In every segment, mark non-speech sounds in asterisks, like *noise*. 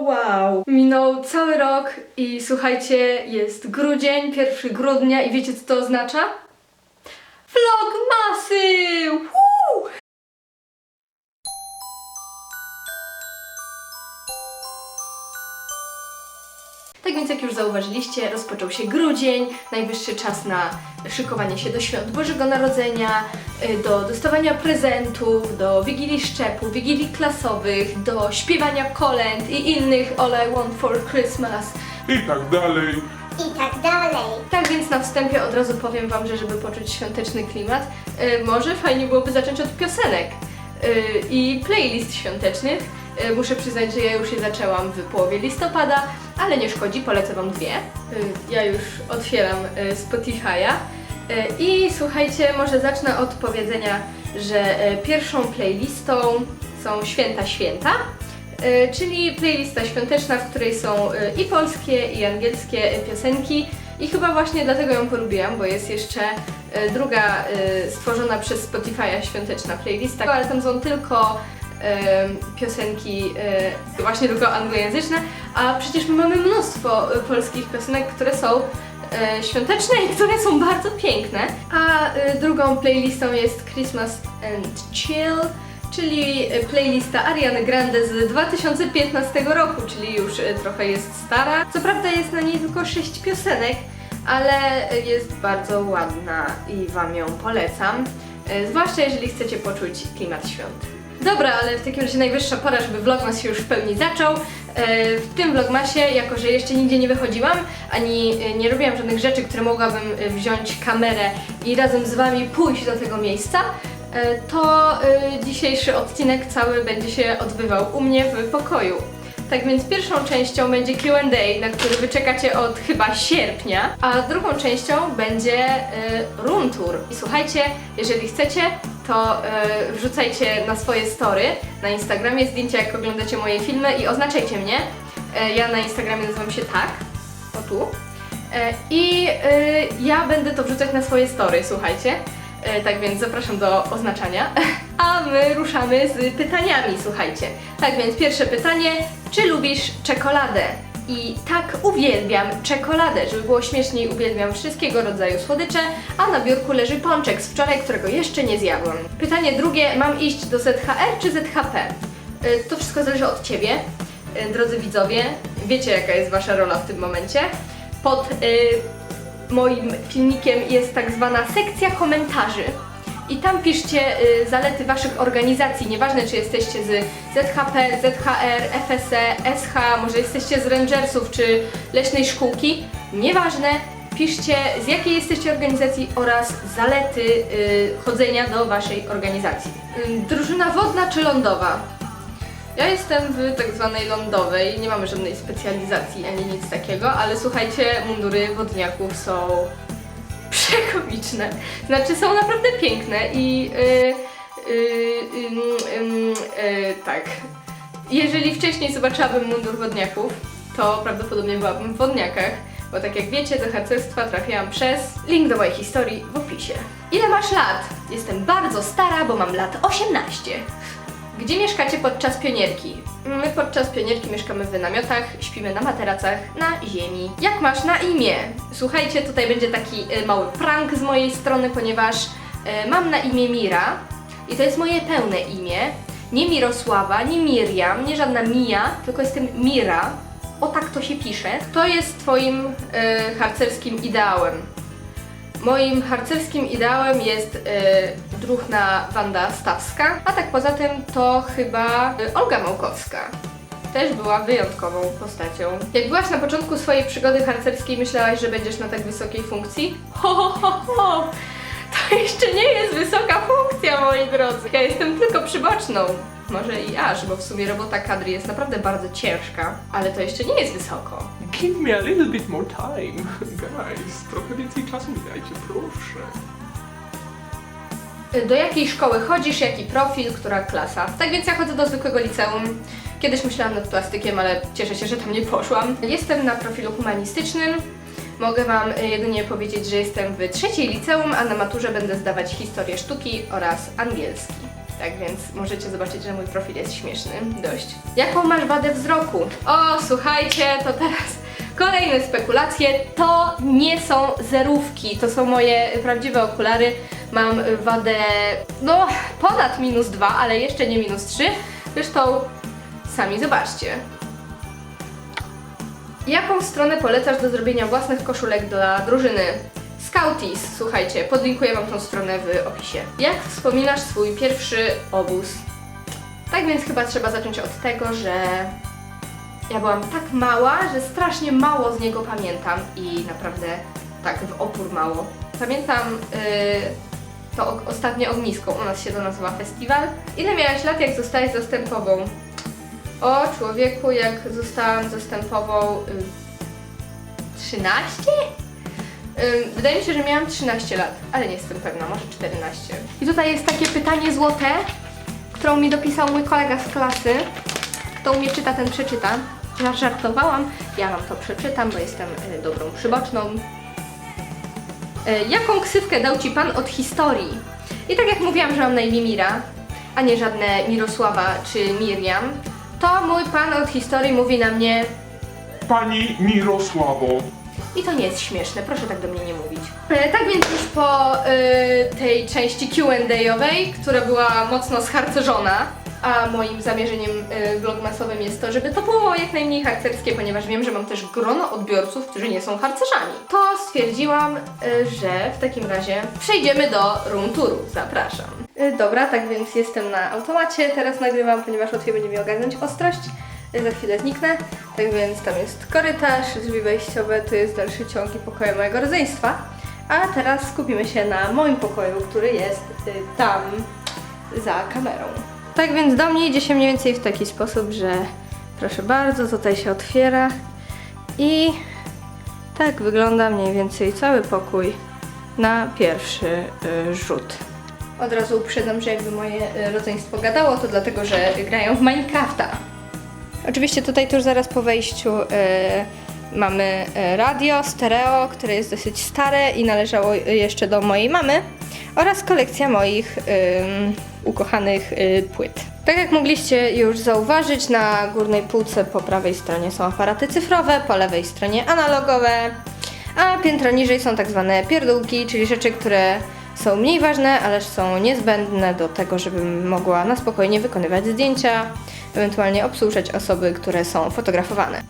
wow! Minął cały rok i słuchajcie, jest grudzień, 1 grudnia i wiecie co to oznacza? Vlogmasy! Woo! Więc jak już zauważyliście, rozpoczął się grudzień, najwyższy czas na szykowanie się do świąt Bożego Narodzenia, y, do dostawania prezentów, do wigilii szczepu, wigilii klasowych, do śpiewania kolęd i innych All I Want for Christmas. I tak dalej. I tak dalej. Tak więc na wstępie od razu powiem Wam, że żeby poczuć świąteczny klimat, y, może fajnie byłoby zacząć od piosenek y, i playlist świątecznych. Y, muszę przyznać, że ja już je zaczęłam w połowie listopada, ale nie szkodzi, polecę Wam dwie. Y, ja już otwieram y, Spotify'a i słuchajcie, może zacznę od powiedzenia, że pierwszą playlistą są Święta Święta. Czyli playlista świąteczna, w której są i polskie, i angielskie piosenki. I chyba właśnie dlatego ją polubiłam, bo jest jeszcze druga stworzona przez Spotify'a świąteczna playlista, ale tam są tylko piosenki y, właśnie tylko anglojęzyczne, a przecież my mamy mnóstwo y, polskich piosenek, które są y, świąteczne i które są bardzo piękne. A drugą playlistą jest Christmas and Chill, czyli playlista Ariany Grande z 2015 roku, czyli już trochę jest stara. Co prawda jest na niej tylko 6 piosenek, ale jest bardzo ładna i Wam ją polecam. Zwłaszcza jeżeli chcecie poczuć klimat świąt. Dobra, ale w takim razie najwyższa pora, żeby vlogmas się już w pełni zaczął. E, W tym vlogmasie, jako że jeszcze nigdzie nie wychodziłam, ani e, nie robiłam żadnych rzeczy, które mogłabym e, wziąć kamerę i razem z Wami pójść do tego miejsca, to dzisiejszy odcinek cały będzie się odbywał u mnie w pokoju. Tak więc pierwszą częścią będzie Q&A, na który wyczekacie od chyba sierpnia, a drugą częścią będzie room tour. I słuchajcie, jeżeli chcecie, to y, wrzucajcie na swoje story na Instagramie zdjęcia, jak oglądacie moje filmy i oznaczajcie mnie. Y, ja na Instagramie nazywam się tak, o tu. Y, I ja będę to wrzucać na swoje story, słuchajcie. Tak więc zapraszam do oznaczania. *laughs* A my ruszamy z pytaniami, słuchajcie. Tak więc pierwsze pytanie, czy lubisz czekoladę? I tak, uwielbiam czekoladę. Żeby było śmieszniej, uwielbiam wszystkiego rodzaju słodycze, a na biurku leży pączek z wczoraj, którego jeszcze nie zjadłam. Pytanie drugie, mam iść do ZHR czy ZHP? Y, To wszystko zależy od Ciebie, y, drodzy widzowie. Wiecie, jaka jest Wasza rola w tym momencie. Pod y, moim filmikiem jest tak zwana sekcja komentarzy. I tam piszcie y, zalety Waszych organizacji, nieważne czy jesteście z ZHP, ZHR, FSE, SH, może jesteście z Rangersów czy Leśnej Szkółki, nieważne, piszcie z jakiej jesteście organizacji oraz zalety y, chodzenia do Waszej organizacji. Y, drużyna wodna czy lądowa? Ja jestem w tak zwanej lądowej, nie mamy żadnej specjalizacji ani nic takiego, ale słuchajcie, mundury wodniaków są przekomiczne. Znaczy są naprawdę piękne i yy, yy, yy, tak. Jeżeli wcześniej zobaczyłabym mundur wodniaków, to prawdopodobnie byłabym w wodniakach, bo tak jak wiecie, do harcerstwa trafiłam przez link do mojej historii w opisie. Ile masz lat? Jestem bardzo stara, bo mam lat 18. Gdzie mieszkacie podczas pionierki? My podczas pionierki mieszkamy w namiotach, śpimy na materacach, na ziemi. Jak masz na imię? Słuchajcie, tutaj będzie taki y, mały prank z mojej strony, ponieważ y, mam na imię Mira i to jest moje pełne imię. Nie Mirosława, nie Miriam, nie żadna Mia, tylko jestem Mira. O tak to się pisze. To jest twoim y, harcerskim ideałem. Moim harcerskim ideałem jest e, druhna Wanda Stawska, a tak poza tym to chyba e, Olga Małkowska. Też była wyjątkową postacią. Jak byłaś na początku swojej przygody harcerskiej, myślałaś, że będziesz na tak wysokiej funkcji? Ho, ho, ho, ho! To jeszcze nie jest wysoka funkcja, moi drodzy. Ja jestem tylko przyboczną. Może i aż, bo w sumie robota kadry jest naprawdę bardzo ciężka, ale to jeszcze nie jest wysoko. Give me a little bit more time. *laughs* Guys, trochę więcej czasu mi dajcie, proszę. Do jakiej szkoły chodzisz, jaki profil, która klasa. Tak więc ja chodzę do zwykłego liceum. Kiedyś myślałam nad plastykiem, ale cieszę się, że tam nie poszłam. Jestem na profilu humanistycznym. Mogę Wam y, jedynie powiedzieć, że jestem w trzeciej liceum, a na maturze będę zdawać historię sztuki oraz angielski. Tak więc możecie zobaczyć, że mój profil jest śmieszny. Dość. Jaką masz wadę wzroku? O, słuchajcie, to teraz kolejne spekulacje. To nie są zerówki, to są moje prawdziwe okulary. Mam wadę, no, ponad minus 2, ale jeszcze nie minus 3. Zresztą sami zobaczcie. Jaką stronę polecasz do zrobienia własnych koszulek dla drużyny? Scouties, słuchajcie, podlinkuję Wam tą stronę w opisie. Jak wspominasz swój pierwszy obóz? Tak więc chyba trzeba zacząć od tego, że ja byłam tak mała, że strasznie mało z niego pamiętam i naprawdę tak w opór mało. Pamiętam yy, to ostatnie ognisko, u nas się to nazywa festiwal. Ile miałaś lat, jak zostałaś zastępową? O człowieku, jak zostałam zastępową y, 13? Wydaje mi się, że miałam 13 lat, ale nie jestem pewna, może 14. I tutaj jest takie pytanie złote, którą mi dopisał mój kolega z klasy. Kto umie czyta, ten przeczyta. Ja żartowałam, ja wam to przeczytam, bo jestem y, dobrą przyboczną. Y, Jaką ksywkę dał Ci Pan od historii? I tak jak mówiłam, że mam na imię Mira, a nie żadne Mirosława czy Miriam, to mój Pan od historii mówi na mnie Pani Mirosławo. I to nie jest śmieszne, proszę tak do mnie nie mówić. E, tak więc już po e, tej części Q&A-owej, która była mocno scharcerzona, a moim zamierzeniem e, vlogmasowym jest to, żeby to było jak najmniej harcerskie, ponieważ wiem, że mam też grono odbiorców, którzy nie są harcerzami. To stwierdziłam, e, że w takim razie przejdziemy do room touru. Zapraszam. E, dobra, tak więc jestem na automacie, teraz nagrywam, ponieważ łatwiej będzie mi ogarnąć ostrość. E, Za chwilę zniknę. Tak więc tam jest korytarz, drzwi wejściowe, to jest dalszy ciąg i pokoje mojego rodzeństwa. A teraz skupimy się na moim pokoju, który jest y, tam za kamerą. Tak więc do mnie idzie się mniej więcej w taki sposób, że proszę bardzo, tutaj się otwiera i tak wygląda mniej więcej cały pokój na pierwszy y, rzut. Od razu uprzedzam, że jakby moje y, rodzeństwo gadało, to dlatego, że grają w Minecrafta. Oczywiście tutaj tuż zaraz po wejściu e, mamy e, radio stereo, które jest dosyć stare i należało jeszcze do mojej mamy oraz kolekcja moich em, ukochanych e, płyt. Tak jak mogliście już zauważyć, na górnej półce po prawej stronie są aparaty cyfrowe, po lewej stronie analogowe, a piętro niżej są tak zwane pierdółki, czyli rzeczy, które są mniej ważne, ale są niezbędne do tego, żebym mogła na spokojnie wykonywać zdjęcia, ewentualnie obsłużać osoby, które są fotografowane.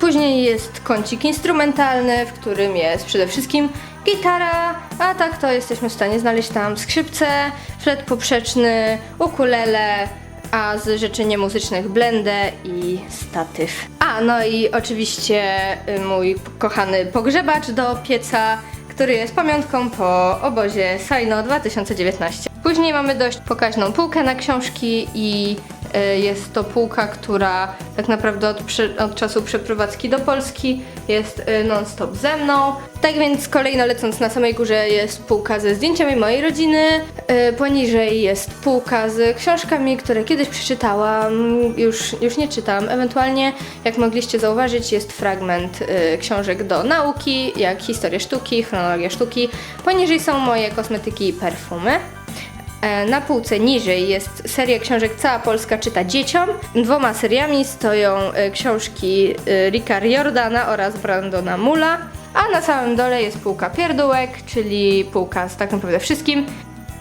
Później jest kącik instrumentalny, w którym jest przede wszystkim gitara, a tak to jesteśmy w stanie znaleźć tam skrzypce, flet poprzeczny, ukulele, a z rzeczy niemuzycznych blendę i statyw. A, no i oczywiście y, mój kochany pogrzebacz do pieca, który jest pamiątką po obozie Saino 2019. Później mamy dość pokaźną półkę na książki i jest to półka, która tak naprawdę od, od czasu przeprowadzki do Polski jest y, non-stop ze mną. Tak więc kolejno lecąc na samej górze jest półka ze zdjęciami mojej rodziny, y, poniżej jest półka z książkami, które kiedyś przeczytałam, już, już nie czytam. Ewentualnie, jak mogliście zauważyć, jest fragment książek do nauki, jak historia sztuki, chronologia sztuki. Poniżej są moje kosmetyki i perfumy. E, Na półce niżej jest seria książek Cała Polska czyta dzieciom. Dwoma seriami stoją e, książki e, Ricka Jordana oraz Brandona Mula. A na samym dole jest półka pierdółek, czyli półka z tak naprawdę wszystkim.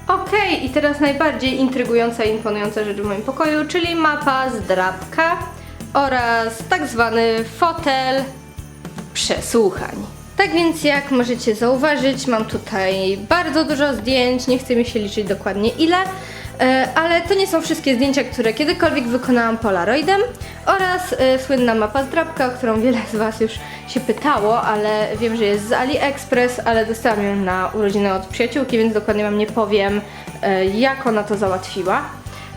Okej, i teraz najbardziej intrygująca i imponująca rzecz w moim pokoju, czyli mapa zdrabka oraz tak zwany fotel przesłuchań. Tak więc jak możecie zauważyć, mam tutaj bardzo dużo zdjęć, nie chcę mi się liczyć dokładnie ile, e, ale to nie są wszystkie zdjęcia, które kiedykolwiek wykonałam polaroidem oraz e, słynna mapa zdrabka, o którą wiele z Was już się pytało, ale wiem, że jest z AliExpress, ale dostałam ją na urodziny od przyjaciółki, więc dokładnie Wam nie powiem, e, jak ona to załatwiła.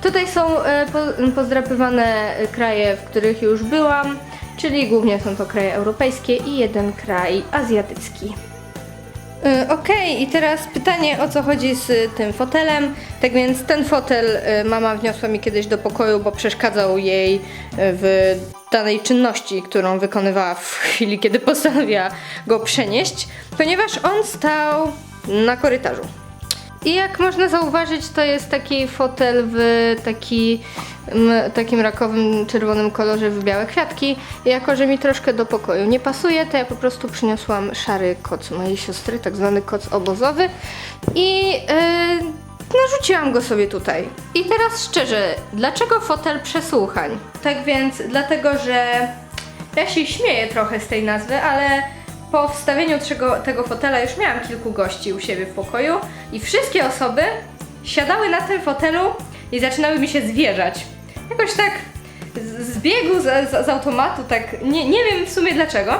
Tutaj są po, pozdrapywane kraje, w których już byłam, czyli głównie są to kraje europejskie i jeden kraj azjatycki. E, Okej, i teraz pytanie o co chodzi z tym fotelem. Tak więc ten fotel e, mama wniosła mi kiedyś do pokoju, bo przeszkadzał jej e, w danej czynności, którą wykonywała w chwili, kiedy *laughs* postanowiła go przenieść, ponieważ on stał na korytarzu. I jak można zauważyć, to jest taki fotel w taki, m, takim rakowym czerwonym kolorze w białe kwiatki. I jako, że mi troszkę do pokoju nie pasuje, to ja po prostu przyniosłam szary koc mojej siostry, tak zwany koc obozowy. I yy, narzuciłam go sobie tutaj. I teraz szczerze, dlaczego fotel przesłuchań? Tak więc, dlatego, że ja się śmieję trochę z tej nazwy, ale po wstawieniu tego, tego fotela już miałam kilku gości u siebie w pokoju i wszystkie osoby siadały na tym fotelu i zaczynały mi się zwierzać. Jakoś tak z, z biegu, z, z, automatu, tak nie, nie wiem w sumie dlaczego.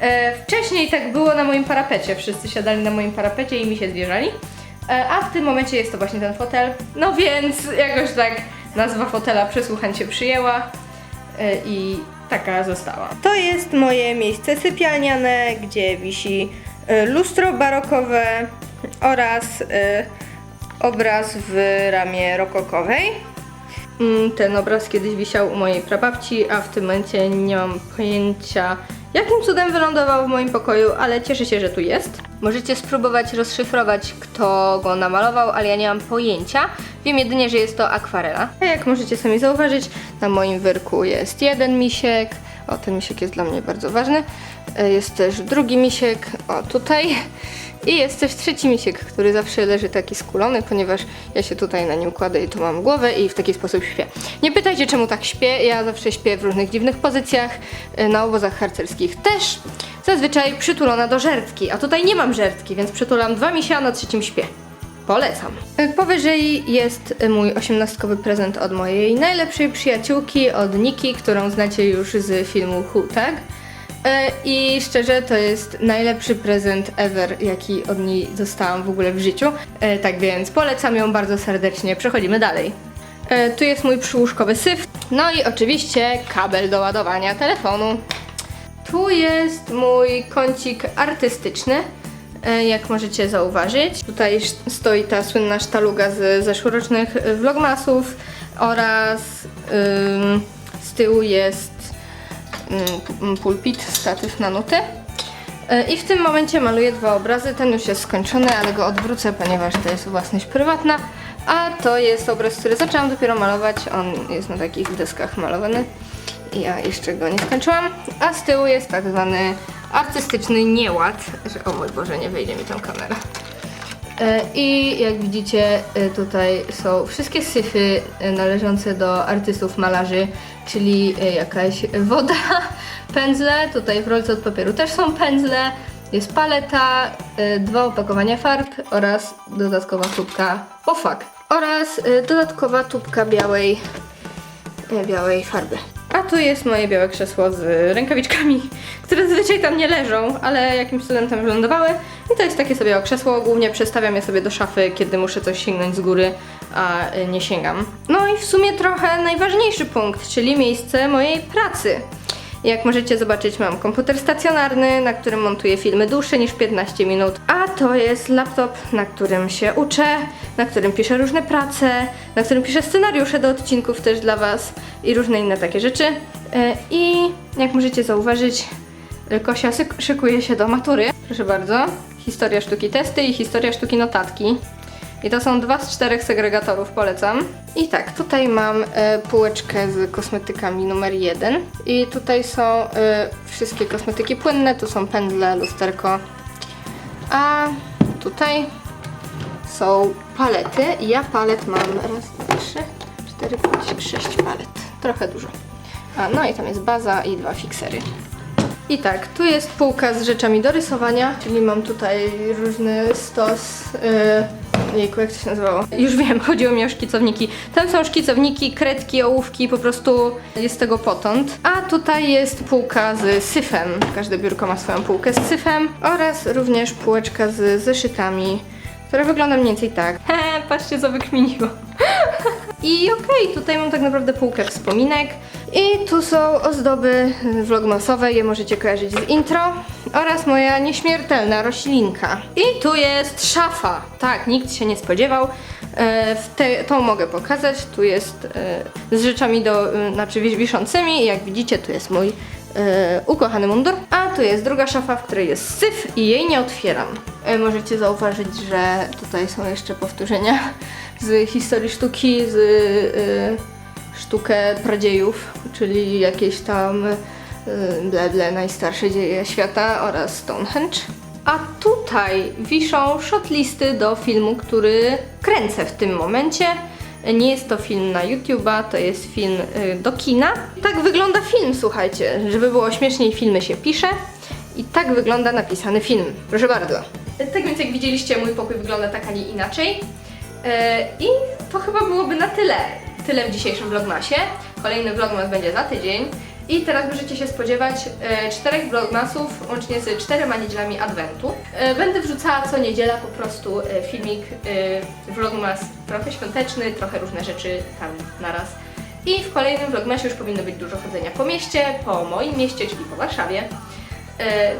E, wcześniej tak było na moim parapecie, wszyscy siadali na moim parapecie i mi się zwierzali. E, a w tym momencie jest to właśnie ten fotel. No więc jakoś tak nazwa fotela przesłuchań się przyjęła e, i taka została. To jest moje miejsce sypialniane, gdzie wisi e, lustro barokowe oraz e, obraz w ramie rokokowej. Mm, Ten obraz kiedyś wisiał u mojej prababci, a w tym momencie nie mam pojęcia, jakim cudem wylądował w moim pokoju, ale cieszę się, że tu jest. Możecie spróbować rozszyfrować, kto go namalował, ale ja nie mam pojęcia. Wiem jedynie, że jest to akwarela. A jak możecie sami zauważyć, na moim wyrku jest jeden misiek. O, ten misiek jest dla mnie bardzo ważny. E, Jest też drugi misiek, o tutaj. I jest też trzeci misiek, który zawsze leży taki skulony, ponieważ ja się tutaj na nim kładę i tu mam głowę i w taki sposób śpię. Nie pytajcie czemu tak śpię, ja zawsze śpię w różnych dziwnych pozycjach, y, na obozach harcerskich też. Zazwyczaj przytulona do żertki, a tutaj nie mam żertki, więc przytulam dwa misia, a na trzecim śpię. Polecam. Y, Powyżej jest y, mój osiemnastkowy prezent od mojej najlepszej przyjaciółki, od Niki, którą znacie już z filmu Who, tak? E, I szczerze, to jest najlepszy prezent ever, jaki od niej dostałam w ogóle w życiu. E, Tak więc polecam ją bardzo serdecznie. Przechodzimy dalej. E, Tu jest mój przyłóżkowy syf. No i oczywiście kabel do ładowania telefonu. Tu jest mój kącik artystyczny. Jak możecie zauważyć, tutaj stoi ta słynna sztaluga z zeszłorocznych vlogmasów oraz ym, z tyłu jest pulpit, statyw na nuty. E, I w tym momencie maluję dwa obrazy. Ten już jest skończony, ale go odwrócę, ponieważ to jest własność prywatna. A to jest obraz, który zaczęłam dopiero malować. On jest na takich deskach malowany. Ja jeszcze go nie skończyłam. A z tyłu jest tak zwany artystyczny nieład. O mój Boże, nie wejdzie mi tą kamera. E, I jak widzicie, e, tutaj są wszystkie syfy e, należące do artystów malarzy, czyli jakaś woda, *laughs* pędzle, tutaj w rolce od papieru też są pędzle, jest paleta, dwa opakowania farb oraz dodatkowa tubka, fuck, oraz dodatkowa tubka białej, białej farby. A tu jest moje białe krzesło z rękawiczkami, które zazwyczaj tam nie leżą, ale jakimś cudem tam wylądowały. I to jest takie sobie o krzesło, głównie przestawiam je sobie do szafy, kiedy muszę coś sięgnąć z góry, a y, nie sięgam. No i w sumie trochę najważniejszy punkt, czyli miejsce mojej pracy. Jak możecie zobaczyć, mam komputer stacjonarny, na którym montuję filmy dłuższe niż 15 minut, a to jest laptop, na którym się uczę, na którym piszę różne prace, na którym piszę scenariusze do odcinków też dla Was i różne inne takie rzeczy. E, I jak możecie zauważyć, Kosia szykuje się do matury. Proszę bardzo, historia sztuki testy i historia sztuki notatki. I to są dwa z czterech segregatorów, polecam. I tak, tutaj mam e, półeczkę z kosmetykami numer jeden. I tutaj są e, wszystkie kosmetyki płynne, tu są pędzle, lusterko. A tutaj są palety. Ja palet mam raz, dwa, trzy, cztery, pięć, sześć palet. Trochę dużo. A, no i tam jest baza i dwa fiksery. I tak, tu jest półka z rzeczami do rysowania, czyli mam tutaj różny stos. Yy, jejku, jak to się nazywało? Już wiem, *laughs* chodziło mi o szkicowniki. Tam są szkicowniki, kredki, ołówki, po prostu jest tego potąd. A tutaj jest półka z syfem. Każde biurko ma swoją półkę z syfem oraz również półeczka z zeszytami, która wygląda mniej więcej tak. He, patrzcie co wykminiło. *laughs* I okej, tutaj mam tak naprawdę półkę wspominek. I tu są ozdoby vlogmasowe, je możecie kojarzyć z intro. Oraz moja nieśmiertelna roślinka. I tu jest szafa. Tak, nikt się nie spodziewał. E, te, tą mogę pokazać. Tu jest e, z rzeczami do, e, znaczy wi- wiszącymi. I jak widzicie, tu jest mój e, ukochany mundur. A tu jest druga szafa, w której jest syf i jej nie otwieram. E, Możecie zauważyć, że tutaj są jeszcze powtórzenia z historii sztuki, z y, sztukę pradziejów, czyli jakieś tam y, ble, ble, najstarsze dzieje świata oraz Stonehenge. A tutaj wiszą shotlisty do filmu, który kręcę w tym momencie. Nie jest to film na YouTube'a, to jest film y, do kina. Tak wygląda film, słuchajcie. Żeby było śmieszniej, filmy się pisze. I tak wygląda napisany film. Proszę bardzo. Tak więc jak widzieliście, mój pokój wygląda tak, a nie inaczej. E, I to chyba byłoby na tyle. Tyle w dzisiejszym vlogmasie. Kolejny vlogmas będzie za tydzień. I teraz możecie się spodziewać e, czterech vlogmasów, łącznie z czterema niedzielami adwentu. E, będę wrzucała co niedziela po prostu e, filmik, vlogmas trochę świąteczny, trochę różne rzeczy tam naraz. I w kolejnym vlogmasie już powinno być dużo chodzenia po mieście, po moim mieście, czyli po Warszawie.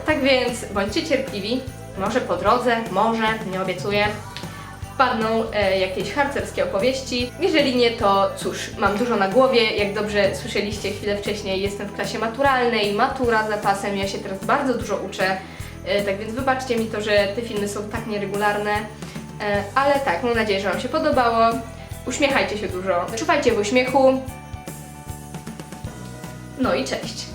Tak więc bądźcie cierpliwi, może po drodze, może, nie obiecuję, wpadną e, jakieś harcerskie opowieści. Jeżeli nie, to cóż, mam dużo na głowie. Jak dobrze słyszeliście chwilę wcześniej, jestem w klasie maturalnej, matura za pasem, ja się teraz bardzo dużo uczę. E, tak więc wybaczcie mi to, że te filmy są tak nieregularne. E, ale tak, mam nadzieję, że Wam się podobało. Uśmiechajcie się dużo, czuwajcie w uśmiechu. No i cześć.